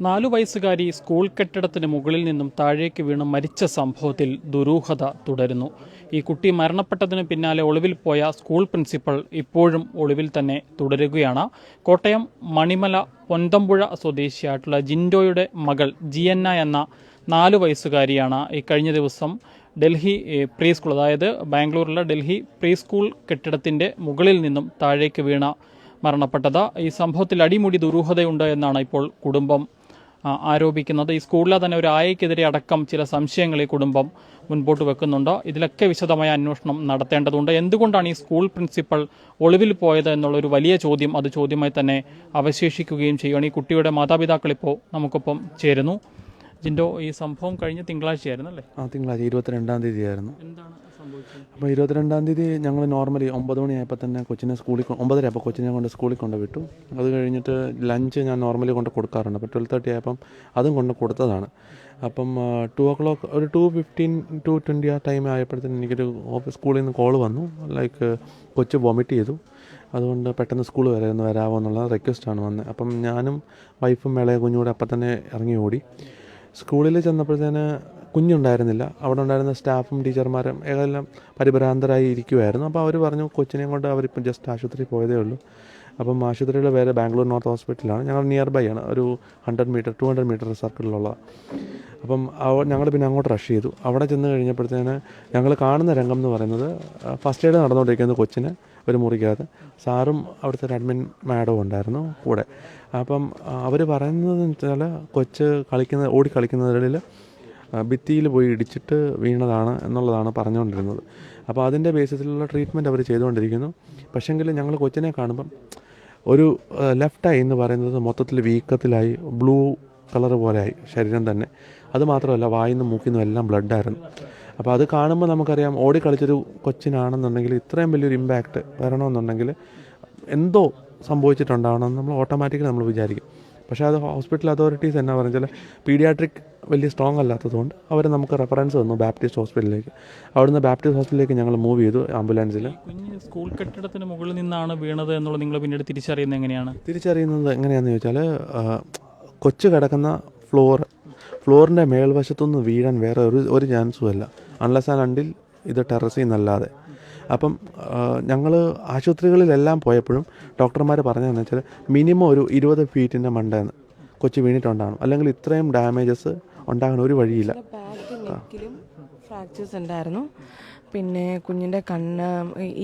നാലു വയസ്സുകാരി സ്കൂൾ കെട്ടിടത്തിന് മുകളിൽ നിന്നും താഴേക്ക് വീണ് മരിച്ച സംഭവത്തിൽ ദുരൂഹത തുടരുന്നു. ഈ കുട്ടി മരണപ്പെട്ടതിന് പിന്നാലെ ഒളിവിൽ പോയ സ്കൂൾ പ്രിൻസിപ്പൽ ഇപ്പോഴും ഒളിവിൽ തന്നെ തുടരുകയാണ്. കോട്ടയം മണിമല പൊന്തമ്പുഴ സ്വദേശിയായിട്ടുള്ള ജിൻഡോയുടെ മകൾ ജിയന്ന എന്ന നാലു വയസ്സുകാരിയാണ് ഈ കഴിഞ്ഞ ദിവസം ഡൽഹി പ്രീ സ്കൂൾ അതായത് ബാംഗ്ലൂരിലെ ഡൽഹി പ്രീ സ്കൂൾ കെട്ടിടത്തിന്റെ മുകളിൽ നിന്നും താഴേക്ക് വീണ മരണപ്പെട്ടത്. ഈ സംഭവത്തിൽ അടിമുടി ദുരൂഹതയുണ്ട് എന്നാണ് ഇപ്പോൾ കുടുംബം ആരോപിക്കുന്നത്. ഈ സ്കൂളിലെ തന്നെ ഒരു ആയക്കെതിരെ അടക്കം ചില സംശയങ്ങൾ ഈ കുടുംബം മുൻപോട്ട് വെക്കുന്നുണ്ട്. ഇതിലൊക്കെ വിശദമായ അന്വേഷണം നടത്തേണ്ടതുണ്ട്. എന്തുകൊണ്ടാണ് ഈ സ്കൂൾ പ്രിൻസിപ്പൽ ഒളിവിൽ പോയത് എന്നുള്ളൊരു വലിയ ചോദ്യം അത് ചോദ്യമായി തന്നെ അവശേഷിക്കുകയും ചെയ്യുകയാണ്. ഈ കുട്ടിയുടെ മാതാപിതാക്കൾ ഇപ്പോൾ നമുക്കൊപ്പം ചേരുന്നു. ജിൻഡോ ഈ സംഭവം കഴിഞ്ഞ തിങ്കളാഴ്ചയായിരുന്നു അല്ലേ? ആ തിങ്കളാഴ്ച ഇരുപത്തിരണ്ടാം തീയതി ആയിരുന്നു എന്താണ് അപ്പോൾ ഇരുപത്തിരണ്ടാം തീയതി ഞങ്ങൾ നോർമലി ഒമ്പത് മണിയായപ്പോൾ തന്നെ കൊച്ചിനെ സ്കൂളിൽ ഒമ്പതര അപ്പോൾ കൊച്ചിനെ കൊണ്ട് സ്കൂളിൽ കൊണ്ട് വിട്ടു. അത് കഴിഞ്ഞിട്ട് ലഞ്ച് ഞാൻ നോർമലി കൊണ്ട് കൊടുക്കാറുണ്ട്. അപ്പോൾ ട്വൽവ് തേർട്ടി ആയപ്പം അതും കൊണ്ട് കൊടുത്തതാണ്. അപ്പം ടു ഓ ക്ലോക്ക് ഒരു ടു ഫിഫ്റ്റീൻ ടു ട്വന്റി ആ ടൈം ആയപ്പോഴത്തേന് എനിക്കൊരു ഓഫീസ് സ്കൂളിൽ നിന്ന് കോൾ വന്നു. ലൈക്ക് കൊച്ച് വൊമിറ്റ് ചെയ്തു. അതുകൊണ്ട് പെട്ടെന്ന് സ്കൂൾ വരെ ഒന്ന് വരാമോ എന്നുള്ള റിക്വസ്റ്റാണ് വന്നത്. അപ്പം ഞാനും വൈഫും മേളയെ കുഞ്ഞുകൂടെ അപ്പം തന്നെ ഇറങ്ങി ഓടി. സ്കൂളിൽ ചെന്നപ്പോഴത്തേന് കുഞ്ഞുണ്ടായിരുന്നില്ല. അവിടെ ഉണ്ടായിരുന്ന സ്റ്റാഫും ടീച്ചർമാരും ഏതെല്ലാം പരിഭ്രാന്തരായി ഇരിക്കുമായിരുന്നു അപ്പോൾ അവർ പറഞ്ഞു കൊച്ചിനെയും കൊണ്ട് അവരിപ്പം ജസ്റ്റ് ആശുപത്രി പോയതേ ഉള്ളൂ. അപ്പം ആശുപത്രിയുടെ പേര് ബാംഗ്ലൂർ നോർത്ത് ഹോസ്പിറ്റലാണ്. ഞങ്ങൾ നിയർ ബൈ ആണ്. ഒരു hundred metre two hundred metre സർക്കിളിലുള്ള അപ്പം ഞങ്ങൾ പിന്നെ അങ്ങോട്ട് റഷ് ചെയ്തു. അവിടെ ചെന്ന് കഴിഞ്ഞപ്പോഴത്തേന് ഞങ്ങൾ കാണുന്ന രംഗം എന്ന് പറയുന്നത് ഫസ്റ്റ് എയ്ഡ് നടന്നുകൊണ്ടിരിക്കുന്നത് കൊച്ചിന് ഒരു മുറിക്കകത്ത്. സാറും അവിടുത്തെ ഒരു അഡ്മിൻ മാഡവും ഉണ്ടായിരുന്നു കൂടെ. അപ്പം അവർ പറയുന്നത് വെച്ചാൽ കൊച്ച് കളിക്കുന്ന ഓടി കളിക്കുന്നതിൽ ഭിത്തിയിൽ പോയി ഇടിച്ചിട്ട് വീണതാണ് എന്നുള്ളതാണ് പറഞ്ഞുകൊണ്ടിരുന്നത്. അപ്പോൾ അതിന്റെ ബേസിസിലുള്ള ട്രീറ്റ്മെന്റ് അവർ ചെയ്തുകൊണ്ടിരിക്കുന്നു. പക്ഷേങ്കിൽ ഞങ്ങൾ കൊച്ചിനെ കാണുമ്പം ഒരു ലെഫ്റ്റ് ഐ എന്ന് പറയുന്നത് മൊത്തത്തിൽ വീക്കത്തിലായി ബ്ലൂ കളർ പോലെയായി ശരീരം തന്നെ. അത് മാത്രമല്ല വായിന്നും മൂക്കിന്നും എല്ലാം ബ്ലഡായിരുന്നു അപ്പോൾ അത് കാണുമ്പോൾ നമുക്കറിയാം ഓടി കളിച്ചൊരു കൊച്ചിനാണെന്നുണ്ടെങ്കിൽ ഇത്രയും വലിയൊരു ഇമ്പാക്റ്റ് വരണമെന്നുണ്ടെങ്കിൽ എന്തോ സംഭവിച്ചിട്ടുണ്ടാവണമെന്ന് നമ്മൾ ഓട്ടോമാറ്റിക്കലി നമ്മൾ വിചാരിക്കും. പക്ഷേ അത് ഹോസ്പിറ്റൽ അതോറിറ്റീസ് എന്നാ പറഞ്ഞാൽ പീഡിയാട്രിക് വലിയ സ്ട്രോങ് അല്ലാത്തതുകൊണ്ട് അവർ നമുക്ക് റെഫറൻസ് തന്നു ബാപ്റ്റിസ്റ്റ് ഹോസ്പിറ്റലിലേക്ക്. അവിടുന്ന് ബാപ്റ്റിസ്റ്റ് ഹോസ്പിറ്റലിലേക്ക് ഞങ്ങൾ മൂവ് ചെയ്തു ആംബുലൻസിൽ കുഞ്ഞ് സ്കൂൾ കെട്ടിടത്തിന് മുകളിൽ നിന്നാണ് വീണത് എന്നുള്ളത് നിങ്ങൾ പിന്നീട് തിരിച്ചറിയുന്നത് എങ്ങനെയാണ്? തിരിച്ചറിയുന്നത് എങ്ങനെയാണെന്ന് ചോദിച്ചാൽ കൊച്ചു കിടക്കുന്ന ഫ്ലോർ ഫ്ലോറിന്റെ മേൽവശത്തുനിന്ന് വീഴാൻ വേറെ ഒരു ഒരു ചാൻസും അല്ല. അൺലസ് ആൻഡ് അണ്ടിൽ ഇത് ടെറസിൽ നിന്നല്ലാതെ. അപ്പം ഞങ്ങൾ ആശുപത്രികളിലെല്ലാം പോയപ്പോഴും ഡോക്ടർമാർ പറഞ്ഞതെന്ന് വെച്ചാൽ മിനിമം ഒരു ഇരുപത് ഫീറ്റിന്റെ മണ്ടേന്ന് കൊച്ചു വീണിട്ടുണ്ടാകണം അല്ലെങ്കിൽ ഇത്രയും ഡാമേജസ് ഉണ്ടാകാൻ ഒരു വഴിയില്ല. ഫ്രാക്ചേഴ്സ് ഉണ്ടായിരുന്നു. പിന്നെ കുഞ്ഞിന്റെ കണ്ണ്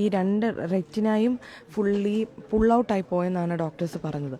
ഈ രണ്ട് റെറ്റിനായും ഫുള്ളി പുൾ ഔട്ടായി പോയെന്നാണ് ഡോക്ടേഴ്സ് പറഞ്ഞത്.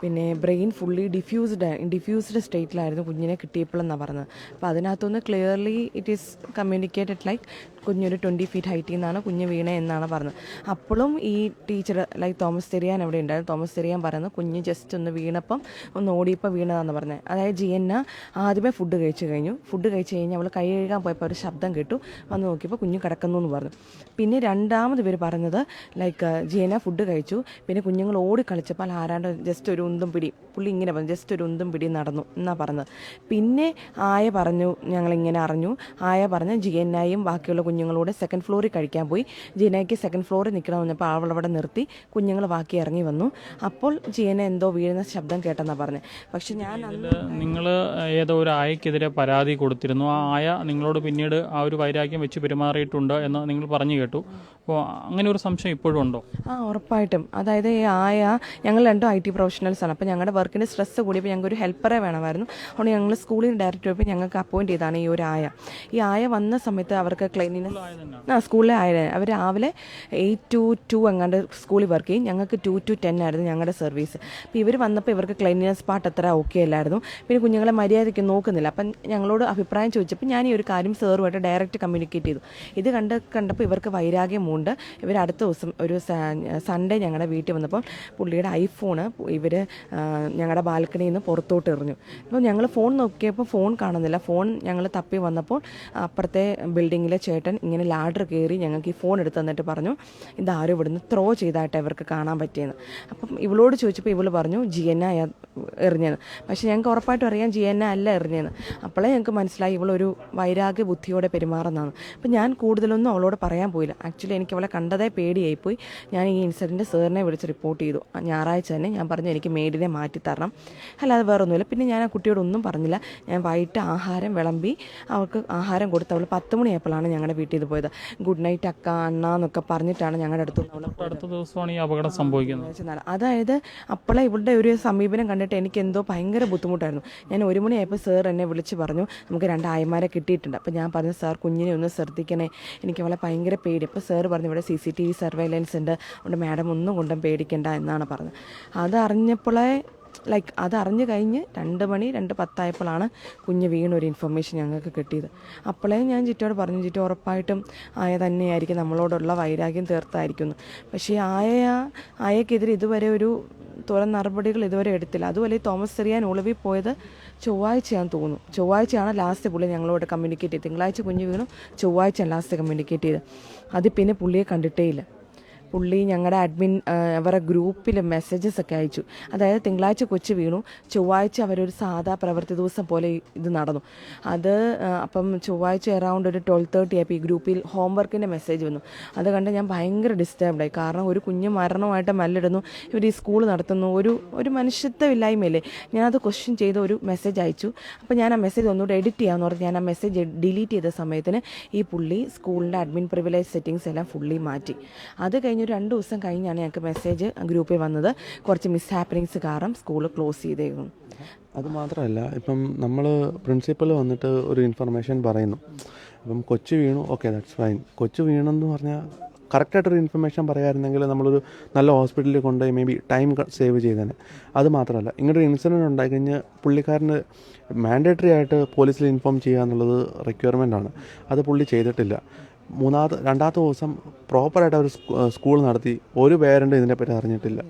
പിന്നെ ബ്രെയിൻ ഫുള്ളി ഡിഫ്യൂസ്ഡ് ഡിഫ്യൂസ്ഡ് സ്റ്റേറ്റിലായിരുന്നു കുഞ്ഞിനെ കിട്ടിയപ്പോഴെന്നാണ് പറഞ്ഞത്. അപ്പോൾ അതിനകത്തുനിന്ന് clearly it is communicated like കുഞ്ഞൊരു ട്വന്റി ഫീറ്റ് ഹൈറ്റിൽ നിന്നാണ് കുഞ്ഞ് വീണേ എന്നാണ് പറഞ്ഞത്. അപ്പോഴും ഈ ടീച്ചർ ലൈക്ക് തോമസ് തെരിയാൻ അവിടെ ഉണ്ടായിരുന്നു. തോമസ് തെരിയാൻ പറയുന്നത് കുഞ്ഞ് ജസ്റ്റ് ഒന്ന് വീണപ്പം ഒന്ന് ഓടിയപ്പോൾ വീണതാണെന്ന് പറഞ്ഞത് അതായത് ജിയന്ന ആദ്യമേ ഫുഡ് കഴിച്ചു കഴിഞ്ഞു. ഫുഡ് കഴിച്ചു കഴിഞ്ഞ് അവൾ കൈ കഴുകാൻ പോയപ്പോൾ ഒരു ശബ്ദം കേട്ടു. വന്ന് നോക്കിയപ്പോൾ കുഞ്ഞ് കിടക്കുന്നു എന്ന് പറഞ്ഞു. പിന്നെ രണ്ടാമത് പേര് പറഞ്ഞത് ലൈക്ക് ജീന ഫുഡ് കഴിച്ചു. പിന്നെ കുഞ്ഞുങ്ങൾ ഓടി കളിച്ചപ്പോൾ ആരാണ്ട് ജസ്റ്റ് ഒരു ഉന്തും പിടി പുള്ളി ഇങ്ങനെ പറഞ്ഞു ജസ്റ്റ് ഒരു ഉന്തും പിടി നടന്നു എന്നാ പറഞ്ഞത്. പിന്നെ ആയ പറഞ്ഞു ഞങ്ങളിങ്ങനെ അറിഞ്ഞു. ആയ പറഞ്ഞ് ജീനായും ബാക്കിയുള്ള കുഞ്ഞുങ്ങളോട് സെക്കൻഡ് ഫ്ലോറിൽ കഴിക്കാൻ പോയി. ജീനയ്ക്ക് സെക്കൻഡ് ഫ്ലോറിൽ നിൽക്കണം പറഞ്ഞപ്പോൾ അവളവിടെ നിർത്തി കുഞ്ഞുങ്ങൾ ബാക്കി ഇറങ്ങി വന്നു. അപ്പോൾ ജീന എന്തോ വീഴുന്ന ശബ്ദം കേട്ടെന്നാണ് പറഞ്ഞത് പക്ഷെ ഞാൻ നിങ്ങൾ ഏതോ ഒരു ആയക്കെതിരെ പരാതി കൊടുത്തിരുന്നു. ആ ആയ നിങ്ങളോട് പിന്നീട് ആ ഒരു വൈരാഗ്യം വെച്ച് പെരുമാറിയിട്ടുണ്ട്? എന്ന് നിങ്ങൾ പറഞ്ഞു കേട്ടു. അപ്പോൾ അങ്ങനെ ഒരു സംശയം ഇപ്പോഴും ഉണ്ടോ? ആ ഉറപ്പായിട്ടും. അതായത് ഈ ആയ ഞങ്ങൾ രണ്ടും ഐ ടി പ്രൊഫഷണൽസ് ആണ്. അപ്പോൾ ഞങ്ങളുടെ വർക്കിന്റെ സ്ട്രെസ് കൂടിയപ്പോൾ ഞങ്ങൾക്ക് ഒരു ഹെൽപ്പറെ വേണമായിരുന്നു. അതുകൊണ്ട് ഞങ്ങൾ സ്കൂളിൽ ഡയറക്ടർ പോയപ്പോൾ ഞങ്ങൾക്ക് അപ്പോയിന്റ് ചെയ്താണ് ഈ ഒരു ആയ. ഈ ആയ വന്ന സമയത്ത് അവർക്ക് ക്ലൈനിന് ആ സ്കൂളിലെ ആയ അവർ രാവിലെ എയ്റ്റ് ടു ടു എങ്ങാണ്ട് സ്കൂളിൽ വർക്ക് ചെയ്യും. ഞങ്ങൾക്ക് ടു ടു ടെൻ ആയിരുന്നു ഞങ്ങളുടെ സർവീസ് അപ്പോൾ ഇവർ വന്നപ്പോൾ ഇവർക്ക് ക്ലീനിനെസ് പാട്ട് അത്ര ഓക്കെ അല്ലായിരുന്നു. പിന്നെ കുഞ്ഞുങ്ങളെ മര്യാദയ്ക്ക് നോക്കുന്നില്ല. അപ്പം ഞങ്ങളോട് അഭിപ്രായം ചോദിച്ചപ്പോൾ ഞാൻ ഈ ഒരു കാര്യം സാറുമായിട്ട് ഡയറക്റ്റ് കമ്മ്യൂണിക്കേറ്റ് ചെയ്തു. ഇത് കണ്ട് കണ്ടപ്പോൾ ഇവർക്ക് വൈരാഗ്യമുണ്ട്. ഇവർ അടുത്ത ദിവസം ഒരു സൺഡേ ഞങ്ങളുടെ വീട്ടിൽ വന്നപ്പോൾ പുള്ളിയുടെ ഐഫോണ് ഇവർ ഞങ്ങളുടെ ബാൽക്കണിയിൽ നിന്ന് പുറത്തോട്ട് എറിഞ്ഞു. അപ്പോൾ ഞങ്ങൾ ഫോൺ നോക്കിയപ്പോൾ ഫോൺ കാണുന്നില്ല. ഫോൺ ഞങ്ങൾ തപ്പി വന്നപ്പോൾ അപ്പുറത്തെ ബിൽഡിങ്ങിലെ ചേട്ടൻ ഇങ്ങനെ ലാഡർ കയറി ഞങ്ങൾക്ക് ഈ ഫോൺ എടുത്ത് തന്നിട്ട് പറഞ്ഞു ഇതാരും ഇവിടുന്ന് ത്രോ ചെയ്തായിട്ട് ഇവർക്ക് കാണാൻ പറ്റിയെന്ന്. അപ്പം ഇവളോട് ചോദിച്ചപ്പോൾ ഇവൾ പറഞ്ഞു ജിയന എറിഞ്ഞതെന്ന് പക്ഷേ ഞങ്ങൾക്ക് ഉറപ്പായിട്ടും അറിയാം ജി ജിയന്നെ അല്ല എറിഞ്ഞത് അപ്പോഴേ ഞങ്ങൾക്ക് മനസ്സിലായി ഇവളൊരു വൈരാഗ്യ ബുദ്ധിയോടെ പെരുമാറുന്നതാണ്. അപ്പം ഞാൻ കൂടുതലൊന്നും അവളോട് പറയാൻ പോയില്ല. ആക്ച്വലി എനിക്ക് അവളെ കണ്ടതേ പേടിയായിപ്പോയി. ഞാൻ ഈ ഇൻസിഡന്റ് സാറിനെ വിളിച്ച് റിപ്പോർട്ട് ചെയ്തു. ഞായറാഴ്ച തന്നെ ഞാൻ പറഞ്ഞു എനിക്ക് മെയ്ഡിനെ മാറ്റി തരണം. അല്ലാതെ വേറൊന്നുമില്ല. പിന്നെ ഞാൻ ആ കുട്ടിയോട് ഒന്നും പറഞ്ഞില്ല. ഞാൻ വൈകിട്ട് ആഹാരം വിളമ്പി അവൾക്ക് ആഹാരം കൊടുത്ത് അവൾ പത്ത് മണിയായപ്പോഴാണ് ഞങ്ങളുടെ വീട്ടിൽ നിന്ന് പോയത്. ഗുഡ് നൈറ്റ് അക്ക അണ്ണ എന്നൊക്കെ പറഞ്ഞിട്ടാണ് ഞങ്ങളുടെ അടുത്ത് അടുത്ത ദിവസമാണ് ഈ അപകടം സംഭവിക്കുന്നത്. അതായത് അപ്പോഴേ ഇവളുടെ ഒരു സമീപനം കണ്ടിട്ട് എനിക്ക് എന്തോ ഭയങ്കര ബുദ്ധിമുട്ടായിരുന്നു. ഞാൻ ഒരു മണിയായപ്പോൾ സാർ എന്നെ വിളിച്ച് പറഞ്ഞു നമുക്ക് രണ്ട് ആയമാരെ കിട്ടിയിട്ടുണ്ട്. അപ്പോൾ ഞാൻ പറഞ്ഞു സാർ കുഞ്ഞിനെ ഒന്ന് ശ്രദ്ധിക്കണേ. എനിക്ക് അവളെ ഭയങ്കര പേടി. അപ്പോൾ സാർ പറഞ്ഞു ഇവിടെ C C T V surveillance ഉണ്ട്. അതുകൊണ്ട് മാഡം ഒന്നും കൊണ്ടും പേടിക്കണ്ട എന്നാണ് പറഞ്ഞത്. അതറിഞ്ഞപ്പോഴേ ലൈക്ക് അത് അറിഞ്ഞു കഴിഞ്ഞ് രണ്ട് മണി രണ്ട് പത്തായപ്പോഴാണ് കുഞ്ഞ് വീണൊരു ഇൻഫർമേഷൻ ഞങ്ങൾക്ക് കിട്ടിയത്. അപ്പോഴേ ഞാൻ ജിറ്റോട് പറഞ്ഞു ജിറ്റോ ഉറപ്പായിട്ടും ആയ തന്നെയായിരിക്കും. നമ്മളോടുള്ള വൈരാഗ്യം തീർത്തായിരിക്കുന്നു പക്ഷേ ആയ ആയക്കെതിരെ ഇതുവരെ ഒരു തുറന്ന നടപടികൾ ഇതുവരെ എടുത്തില്ല. അതുപോലെ ഈ തോമസ് ചെറിയാൻ ഒളിവിൽ പോയത് ചൊവ്വാഴ്ചയാണെന്ന് തോന്നുന്നു. ചൊവ്വാഴ്ചയാണ് ലാസ്റ്റ് പുള്ളി ഞങ്ങളോട് കമ്മ്യൂണിക്കേറ്റ് ചെയ്ത് തിങ്കളാഴ്ച കുഞ്ഞു വീണു ചൊവ്വാഴ്ചയാണ് ലാസ്റ്റ് കമ്മ്യൂണിക്കേറ്റ് ചെയ്ത് അത് പിന്നെ പുള്ളിയെ കണ്ടിട്ടേ ഇല്ല. പുള്ളി ഞങ്ങളുടെ അഡ്മിൻ അവരുടെ ഗ്രൂപ്പിൽ മെസ്സേജസ് ഒക്കെ അയച്ചു. അതായത് തിങ്കളാഴ്ച കൊച്ചു വീണു. ചൊവ്വാഴ്ച അവരൊരു സാധാ പ്രവൃത്തി ദിവസം പോലെ ഇത് നടന്നു. അത് അപ്പം ചൊവ്വാഴ്ച അറൗണ്ട് ഒരു ട്വൽവ് തേർട്ടി ആയപ്പോൾ ഈ ഗ്രൂപ്പിൽ ഹോംവർക്കിന്റെ മെസ്സേജ് വന്നു. അത് കണ്ട് ഞാൻ ഭയങ്കര ഡിസ്റ്റർബ്ഡ് ആയി. കാരണം ഒരു കുഞ്ഞ് മരണമായിട്ട് മല്ലിടുന്നു. ഇവർ ഈ സ്കൂൾ നടത്തുന്നു. ഒരു ഒരു മനുഷ്യത്വമില്ലായ്മയല്ലേ ഞാനത് ക്വസ്റ്റ്യൻ ചെയ്ത് ഒരു മെസ്സേജ് അയച്ചു. അപ്പോൾ ഞാൻ ആ മെസ്സേജ് ഒന്നുകൂടെ എഡിറ്റ് ചെയ്യാമെന്ന് പറഞ്ഞ് ഞാൻ ആ മെസ്സേജ് ഡിലീറ്റ് ചെയ്ത സമയത്തിന് ഈ പുള്ളി സ്കൂളിന്റെ അഡ്മിൻ പ്രിവിലേജ് സെറ്റിങ്സ് എല്ലാം ഫുള്ളി മാറ്റി. അത് കഴിഞ്ഞ് ഒരു രണ്ട് ദിവസം കഴിഞ്ഞാണ് ഞങ്ങൾക്ക് മെസ്സേജ് ഗ്രൂപ്പിൽ വന്നത്. കുറച്ച് മിസ് ഹാപ്പനിങ്സ് കാരണം സ്കൂൾ ക്ലോസ് ചെയ്തേക്കും അത് മാത്രമല്ല ഇപ്പം നമ്മൾ പ്രിൻസിപ്പൽ വന്നിട്ട് ഒരു ഇൻഫർമേഷൻ പറയുന്നു. അപ്പം കൊച്ചു വീണു ഓക്കെ ദാറ്റ്സ് ഫൈൻ കൊച്ചു വീണെന്ന് പറഞ്ഞാൽ കറക്റ്റായിട്ടൊരു ഇൻഫർമേഷൻ പറയാമായിരുന്നെങ്കിൽ നമ്മളൊരു നല്ല ഹോസ്പിറ്റലിൽ കൊണ്ടുപോയി മേ ബി ടൈം സേവ് ചെയ്തേനെ. അത് മാത്രമല്ല ഇങ്ങനൊരു ഇൻസിഡന്റ് ഉണ്ടായി കഴിഞ്ഞാൽ പുള്ളിക്കാരന് മാൻഡേറ്ററി ആയിട്ട് പോലീസിൽ ഇൻഫോം ചെയ്യുക എന്നുള്ളത് റിക്വയർമെന്റ് ആണ്. അത് പുള്ളി ചെയ്തിട്ടില്ല. മൂന്നാമത്തെ രണ്ടാമത്തെ ദിവസം പ്രോപ്പറായിട്ട് അവർ സ്കൂൾ നടത്തി. ഒരു പേരന്റ് ഇതിനെപ്പറ്റി അറിഞ്ഞിട്ടില്ല.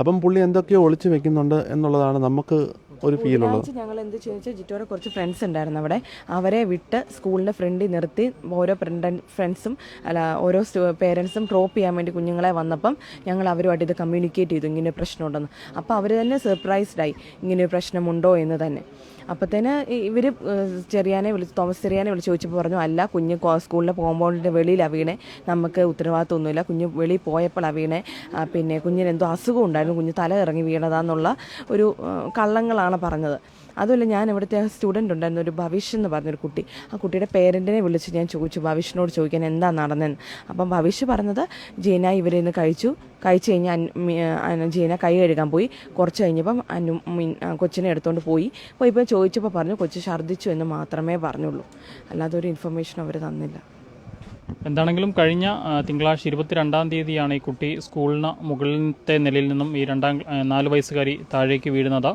അപ്പം പുള്ളി എന്തൊക്കെയോ ഒളിച്ചു വെക്കുന്നുണ്ട് എന്നുള്ളതാണ് നമുക്ക് ഒരു ഫീൽ ഉള്ളത്. ഞങ്ങൾ എന്ത് ചോദിച്ചാൽ ജിറ്റോടെ കുറച്ച് ഫ്രണ്ട്സ് ഉണ്ടായിരുന്നു അവിടെ. അവരെ വിട്ട് സ്കൂളിന്റെ ഫ്രണ്ടിൽ നിർത്തി ഓരോ ഫ്രണ്ട്സും അല്ല ഓരോ പേരൻസും ഡ്രോപ്പ് ചെയ്യാൻ വേണ്ടി കുഞ്ഞുങ്ങളെ വന്നപ്പം ഞങ്ങൾ അവരുമായിട്ട് ഇത് കമ്മ്യൂണിക്കേറ്റ് ചെയ്തു ഇങ്ങനെ പ്രശ്നമുണ്ടെന്ന് അപ്പോൾ അവർ തന്നെ സർപ്രൈസ്ഡായി ഇങ്ങനെ ഒരു പ്രശ്നമുണ്ടോ എന്ന് തന്നെ. അപ്പോഴത്തേന് ഇവർ ചെറിയാനെ വിളിച്ച് തോമസ് ചെറിയാനെ വിളിച്ച് ചോദിച്ചപ്പോൾ പറഞ്ഞു അല്ല കുഞ്ഞ് സ്കൂളിലെ കോമ്പൗണ്ടിന്റെ വെളിയിലാണ് വീണേ നമുക്ക് ഉത്തരവാദിത്തമൊന്നുമില്ല കുഞ്ഞ് വെളിയിൽ പോയപ്പോൾ വീണേ പിന്നെ കുഞ്ഞിന് എന്തോ അസുഖം ഉണ്ടായിരുന്നു. കുഞ്ഞ് തല ഇറങ്ങി വീണതാന്നുള്ള ഒരു ആ, കള്ളങ്ങളാണ് പറഞ്ഞത്. അതുമല്ല ഞാൻ ഇവിടുത്തെ സ്റ്റുഡന്റ് ഉണ്ടായിരുന്നു ഒരു ഭവിഷ് എന്ന് പറഞ്ഞൊരു കുട്ടി. ആ കുട്ടിയുടെ പേരന്റിനെ വിളിച്ച് ഞാൻ ചോദിച്ചു ഭവിഷിനോട് ചോദിക്കാൻ എന്താ നടന്നതെന്ന് അപ്പം ഭവിഷ് പറഞ്ഞത് ജീന ഇവരിന്ന് കഴിച്ചു. കഴിച്ചു കഴിഞ്ഞാൽ ജീന കൈ കഴുകാൻ പോയി. കുറച്ച് കഴിഞ്ഞപ്പം അനു കൊച്ചിനെ എടുത്തുകൊണ്ട് പോയി. പോയിപ്പോൾ ചോദിച്ചപ്പോൾ പറഞ്ഞു കൊച്ചു ഛർദ്ദിച്ചു എന്ന് മാത്രമേ പറഞ്ഞുള്ളൂ. അല്ലാതെ ഒരു ഇൻഫർമേഷൻ അവർ തന്നില്ല. എന്താണെങ്കിലും കഴിഞ്ഞ ആ, തിങ്കളാഴ്ച ഇരുപത്തിരണ്ടാം തീയതിയാണ് ഈ കുട്ടി സ്കൂളിന് മുകളിലത്തെ നിലയിൽ നിന്നും ഈ രണ്ടാം നാല് വയസ്സുകാരി താഴേക്ക് വീഴുന്നത്.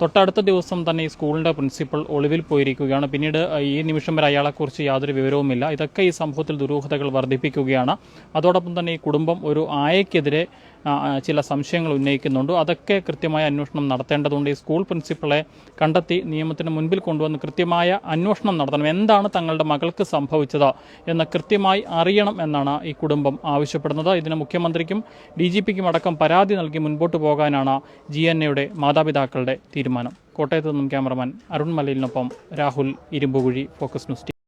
തൊട്ടടുത്ത ദിവസം തന്നെ ഈ സ്കൂളിന്റെ പ്രിൻസിപ്പൽ ഒളിവിൽ പോയിരിക്കുകയാണ്. പിന്നീട് ഈ നിമിഷം വരെ അയാളെക്കുറിച്ച് യാതൊരു വിവരവുമില്ല. ഇതൊക്കെ ഈ സംഭവത്തിൽ ദുരൂഹതകൾ വർദ്ധിപ്പിക്കുകയാണ്. അതോടൊപ്പം തന്നെ ഈ കുടുംബം ഒരു ആയക്കെതിരെ ചില സംശയങ്ങൾ ഉന്നയിക്കുന്നുണ്ട്. അതൊക്കെ കൃത്യമായ അന്വേഷണം നടത്തേണ്ടതുണ്ട്. ഈ സ്കൂൾ പ്രിൻസിപ്പളെ കണ്ടെത്തി നിയമത്തിന് മുൻപിൽ കൊണ്ടുവന്ന് കൃത്യമായ അന്വേഷണം നടത്തണം. എന്താണ് തങ്ങളുടെ മകൾക്ക് സംഭവിച്ചത് എന്ന് കൃത്യമായി അറിയണം എന്നാണ് ഈ കുടുംബം ആവശ്യപ്പെടുന്നത്. ഇതിന് മുഖ്യമന്ത്രിക്കും ഡി അടക്കം പരാതി നൽകി മുൻപോട്ട് പോകാനാണ് ജി എൻ എയുടെ മാതാപിതാക്കളുടെ തീരുമാനം. കോട്ടയത്ത് നിന്നും ക്യാമറമാൻ അരുൺ മലയിലിനൊപ്പം രാഹുൽ ഇരുമ്പുകുഴി ഫോക്കസ് ന്യൂസ്